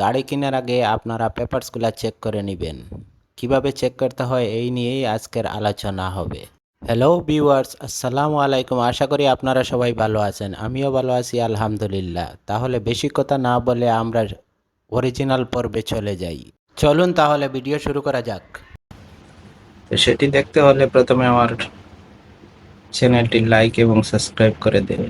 গাড়ি কেনার আগে আপনারা পেপারসগুলো চেক করে নেবেন। কীভাবে চেক করতে হয় এই নিয়েই আজকের আলোচনা হবে। হ্যালো ভিউয়ার্স আসসালামু আলাইকুম। আশা করি আপনারা সবাই ভালো আছেন, আমিও ভালো আছি, আলহামদুলিল্লাহ। তাহলে বেশি কথা না বলে আমরা অরিজিনাল পর্বে চলে যাই। চলুন তাহলে ভিডিও শুরু করা যাক। তো সেটি দেখতে হলে প্রথমে আমার চ্যানেলটি লাইক এবং সাবস্ক্রাইব করে দেবে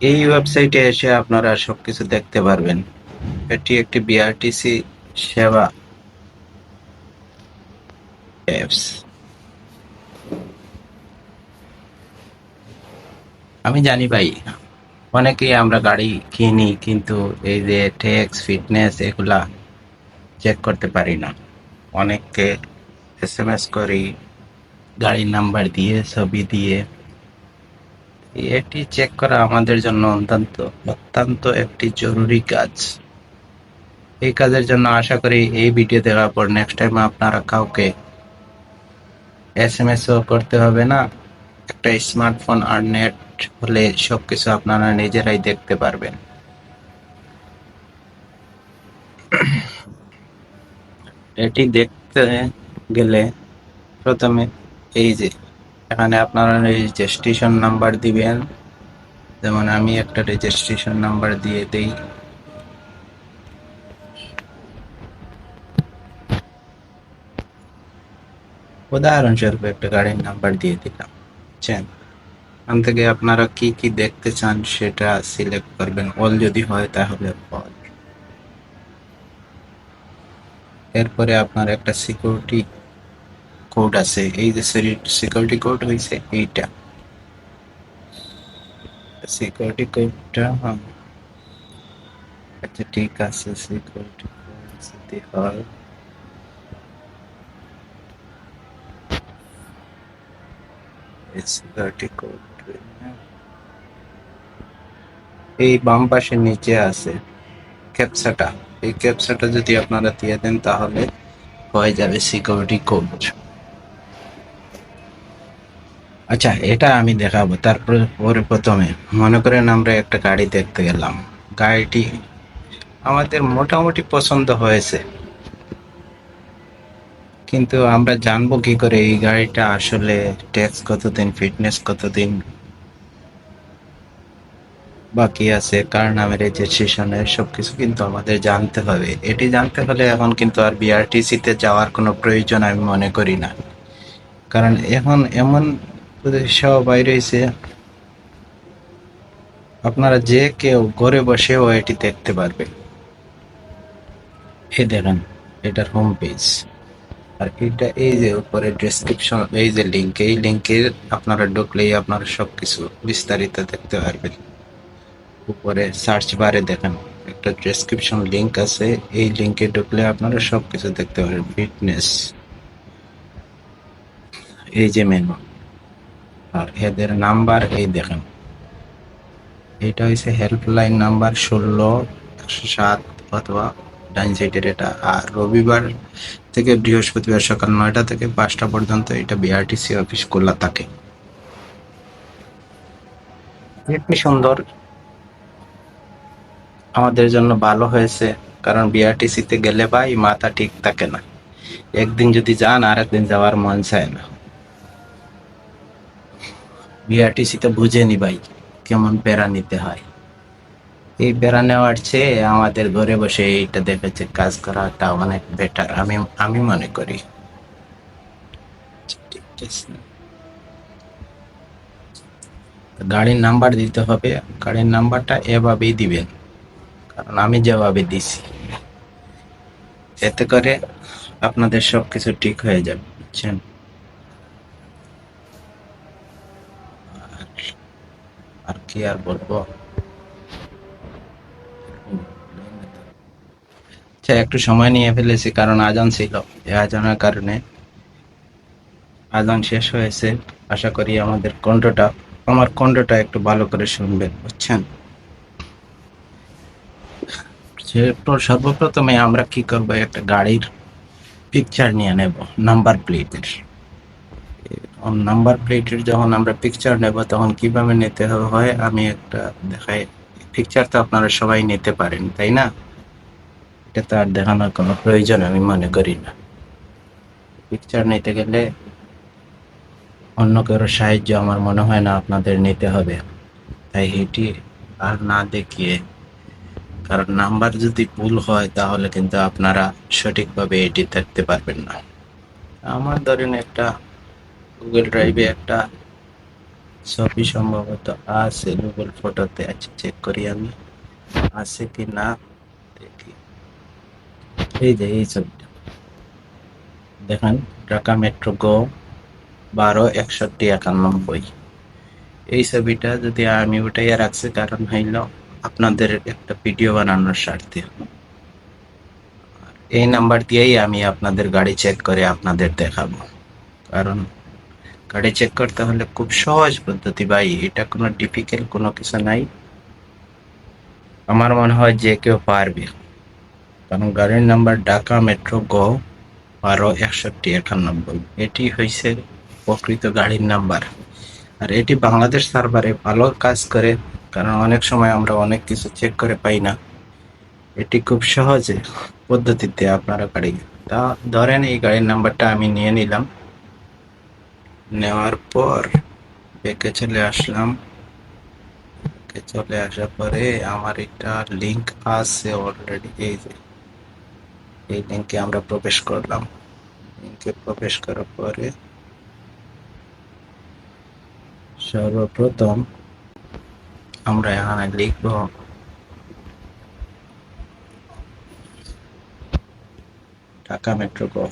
এই ওয়েবসাইটে এসে আপনারা সবকিছু দেখতে পারবেন। এটি একটি বিআরটিসি সেবা অ্যাপস আমি জানি ভাই, অনেকেই আমরা গাড়ি কিনি কিন্তু এই যে ট্যাক্স ফিটনেস এগুলা চেক করতে পারি না। অনেককে এস এম এস করি, গাড়ির নাম্বার দিয়ে, ছবি দিয়ে। এটি চেক করা আমাদের জন্য অত্যন্ত অত্যন্ত একটি জরুরি কাজ। এই কাজের জন্য আশা করি এই ভিডিও দেখার পর নেক্সট টাইম আপনারা কাউকে এস এম এস করতে হবে না। একটা স্মার্টফোন আর নেট হলে সবকিছু আপনারা নিজেরাই দেখতে পারবেন। এটি দেখতে গেলে প্রথমে এই যে এখানে আপনারা রেজিস্ট্রেশন নাম্বার দিবেন। যেমন আমি একটা রেজিস্ট্রেশন নাম্বার দিয়ে দেই। উদাহরণস্বরূপ একটা গাড়ির নাম্বার দিয়ে দিলাম। বুঝছেন? এখান থেকে আপনারা কি কি দেখতে চান সেটা সিলেক্ট করবেন। অল যদি হয় তাহলে এরপরে আপনার একটা সিকিউরিটি কোড আছে, এই যে সিকিউরিটি কোড হয়েছে এইটা। সিকিউরিটি কোডটা আচ্ছা ঠিক আছে সিকিউরিটি কোড যদি হয় সিকিউরিটি কোড এই বাম পাশের নিচে আছে ক্যাপসাটা এই ক্যাপসাটা যদি আপনারা দিয়ে দেন তাহলে হয়ে যাবে সিকিউরিটি কোড আচ্ছা এটা আমি দেখাবো। তারপরে, পরে প্রথমে। মনে করেন আমরা একটা গাড়ি দেখতে গেলাম। গাড়িটি আমাদের মোটামুটি পছন্দ হয়েছে। কিন্তু আমরা জানব কি করে এই গাড়িটা আসলে ট্যাক্স কতদিন ফিটনেস কতদিন বাকি আছে, কার নামে রেজিস্ট্রেশনের সবকিছু কিন্তু আমাদের জানতে হবে। এটি জানতে হলে এখন কিন্তু আর বিআরটিসি তে যাওয়ার কোনো প্রয়োজন আমি মনে করি না। কারণ এখন এমন হয়েছে আপনারা যে কেউ ঘরে বসেও এটি দেখতে পারবে। এই দেখেন, এটার হোম পেজ আর এটা এই যে উপরে ডেসক্রিপশন এই যে লিঙ্ক এই লিঙ্কে আপনারা ঢুকলেই আপনারা সবকিছু বিস্তারিত দেখতে পারবেন। উপরে সার্চ বারে দেখেন, একটা ডেসক্রিপশন লিঙ্ক আছে, এই লিঙ্কে ঢুকলে আপনারা সবকিছু দেখতে পারেন ফিটনেস এই যে মেনু আর এদের নাম্বার এই দেখেন। এটা হচ্ছে হেল্পলাইন নাম্বার ষোলো সাত অথবা ডাইন সাইডের এটা। আর রবিবার থেকে বৃহস্পতিবার সকাল নয়টা থেকে পাঁচটা পর্যন্ত এটা বিআরটিসি অফিস খোলা থাকে। এমনি সুন্দর। আমাদের জন্য ভালো হয়েছে কারণ বিআরটিসিতে গেলে ভাই মাথা ঠিক থাকে না। একদিন যদি যান আর একদিন যাওয়ার মন চায় না। বিআরটিসিতে বুঝেনি ভাই, কেমন প্যারা নিতে হয়। এই প্যারা নেওয়ার চেয়ে আমাদের ঘরে বসে এইটা দেখেছে কাজ করাটা অনেক বেটার আমি আমি মনে করি। গাড়ির নাম্বার দিতে হবে, গাড়ির নাম্বারটা এভাবেই দিবেন, কারণ আমি যেভাবে দিছি। এতে করে আপনাদের সবকিছু ঠিক হয়ে যাবে, বুঝছেন আর- আর কি আর বলব? আচ্ছা একটু সময় নিয়ে ফেলেছি, কারণ আজান ছিল। আজানের কারণে আজান শেষ হয়েছে। আশা করি আমাদের কণ্ঠটা, আমার কণ্ঠটা একটু ভালো করে শুনবেন, বুঝছেন? সর্বপ্রথমে আমরা কি করব, একটা গাড়ির পিকচার নিয়ে নেব নাম্বার প্লেটের নাম্বার প্লেটের যখন আমরা পিকচার নেব, তখন কীভাবে নিতে হয়? আমি একটা দেখাই। পিকচার তো আপনারা সবাই নিতে পারেন, তাই না? এটা তো আর দেখানোর কোনো প্রয়োজন আমি মনে করি না। পিকচার নিতে গেলে অন্য কারও সাহায্য আমার মনে হয় না আপনাদের নিতে হবে। তাই এটি আর না দেখিয়ে, কারণ নাম্বার যদি ভুল হয়, তাহলে কিন্তু আপনারা সঠিকভাবে এটি দেখতে পারবেন না। আমার ধরেন একটা গুগল ড্রাইভে একটা ছবি সম্ভবত আছে। গুগল ফটোতে আছে চেক করি আমি। আছে কি না? দেখি। এই যে, এই ছবিটা। দেখেন, ঢাকা মেট্রো গো বারো, একষট্টি, একানব্বই। এই ছবিটা যদি আমি উঠাইয়া রাখছি, কারণ হইল আপনাদের একটা ভিডিও বানানোর স্বার্থে। এই নাম্বার দিয়েই আমি আপনাদের গাড়ি চেক করে আপনাদের দেখাবো। কারণ গাড়ি চেক করতে হলে খুব সহজ পদ্ধতি ভাই, এটা কোনো ডিফিকাল্ট কোনো কিছু নাই। আমার মনে হয় যে কেউ পারবে। কারণ গাড়ির নাম্বার ঢাকা মেট্রো গ বারো একষট্টি, একানব্বই। এটি হয়েছে প্রকৃত গাড়ির নাম্বার আর এটি বাংলাদেশ সার্ভারে ভালো কাজ করে, কারণ অনেক সময় আমরা অনেক কিছু চেক করে পাই না। এটি খুব সহজে পদ্ধতিতে আপনারা গাড়ি তা ধরেন এই গাড়ির নাম্বারটা আমি নিয়ে নিলাম। নেওয়ার পর ব্যাকে চলে আসলাম। ব্যাকে চলে আসার পরে আমার একটা লিংক আছে অলরেডি এই যে, এই লিঙ্কে আমরা প্রবেশ করলাম। লিঙ্কে প্রবেশ করার পরে সর্বপ্রথম আমরা এখানে লিখব Dhaka metro go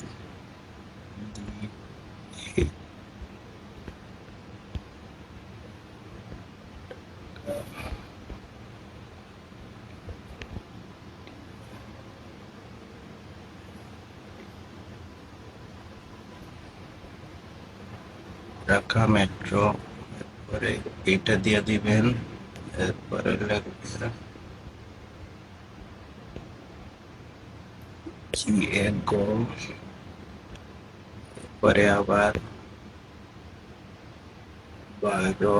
Dhaka metro এরপরে এইটা দিয়ে দিবেন এরপরে লিখবেন গো এরপরে আবার বারো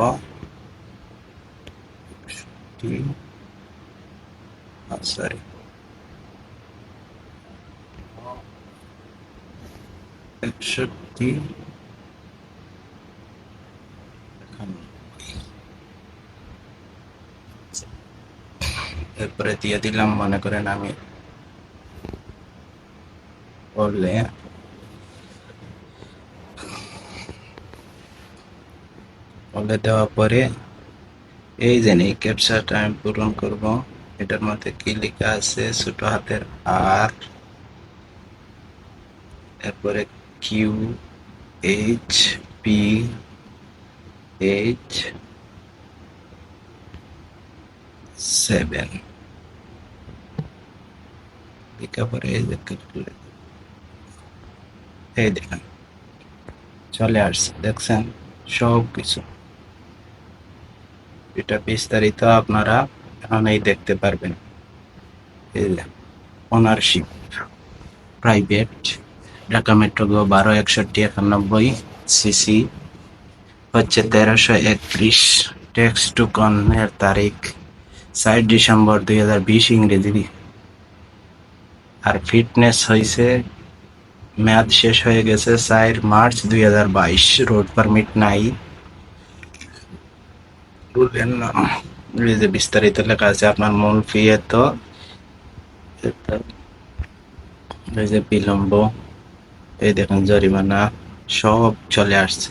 সরি একষট্টি এরপরে দিয়ে দিলাম মনে করেন আমি বললে বলে দেওয়ার পরে এই যে এই ক্যাপচারটা আমি পূরণ করব এটার মধ্যে কি লেখা আছে ছোট হাতের আর এরপরে Q H P H seven লেখা পরে এই এই দেখেন চলে আসছে, দেখছেন? সব কিছু এটা বিস্তারিত আপনারা এখানেই দেখতে পারবেন। এই ownership private Dhaka metro go বারো, একষট্টি, একানব্বই সিসি হচ্ছে তেরোশো একত্রিশ। ট্যাক্স টু কনের তারিখ ষাট ডিসেম্বর দুই হাজার বিশ ইংরেজি আর ফিটনেস হয়েছে মেয়াদ শেষ হয়ে গেছে চার মার্চ দুই হাজার বাইশ, রোড পারমিট নাই। যে বিস্তারিত লেখা আছে, আপনার মূল ফি এত বিলম্ব, এই দেখুন জরিমানা, সব চলে আসছে।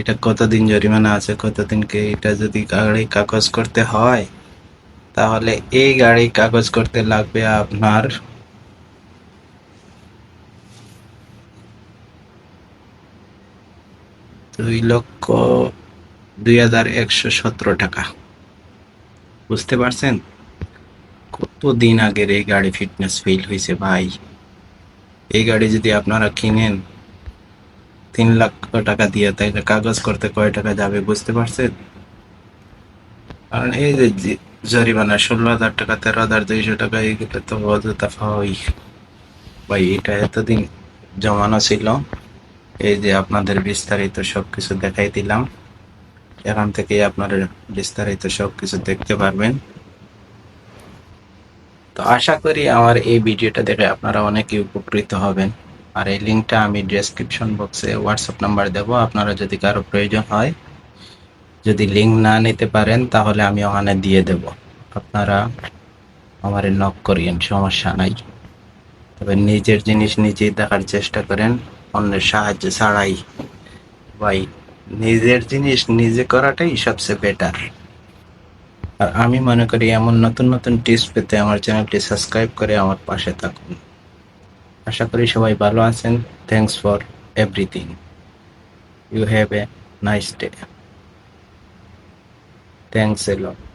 এটা কতদিন জরিমানা আছে, কতদিনকে এটা যদি গাড়ি কাগজ করতে হয়? তাহলে এই গাড়ি কাগজ করতে লাগবে আপনার। দুই লক্ষ দুই হাজার একশো সতেরো টাকা। বুঝতে পারছেন? কতদিন আগের এই গাড়ি ফিটনেস ফেল হয়েছে ভাই? এই গাড়ি যদি আপনারা কিনেন, তিন লাখ টাকা দিয়ে তাইলে কাগজ করতে কয় টাকা যাবে, বুঝতে পারছেন? কারণ এই যে- জরিমানা ষোলো হাজার টাকা, তেরো হাজার দুইশো টাকা এইগুলো তো অযথা হয়। ভাই, এটা এতদিন জমানো ছিল, এই যে আপনাদের বিস্তারিত সবকিছু দেখাই দিলাম। এখান থেকে আপনারা বিস্তারিত সব কিছু দেখতে পারবেন। তো আশা করি আমার এই ভিডিওটা দেখে আপনারা অনেকেই উপকৃত হবেন। আর এই লিঙ্কটা আমি ডেসক্রিপশন বক্সে হোয়াটসঅ্যাপ নাম্বার দেবো। আপনারা যদি কারও প্রয়োজন হয় যদি লিঙ্ক না নিতে পারেন, তাহলে আমি ওখানে দিয়ে দেব। আপনারা আমার নক করিয়েন, সমস্যা নাই। তবে নিজের জিনিস নিজেই দেখার চেষ্টা করেন, অন্যের সাহায্য ছাড়াই। ভাই, নিজের জিনিস নিজে করাটাই সবচেয়ে বেটার আর আমি মনে করি এমন নতুন নতুন টিপস পেতে আমার চ্যানেলটি সাবস্ক্রাইব করে আমার পাশে থাকুন। আশা করি সবাই ভালো আছেন। Thanks for everything you have a nice day thanks a lot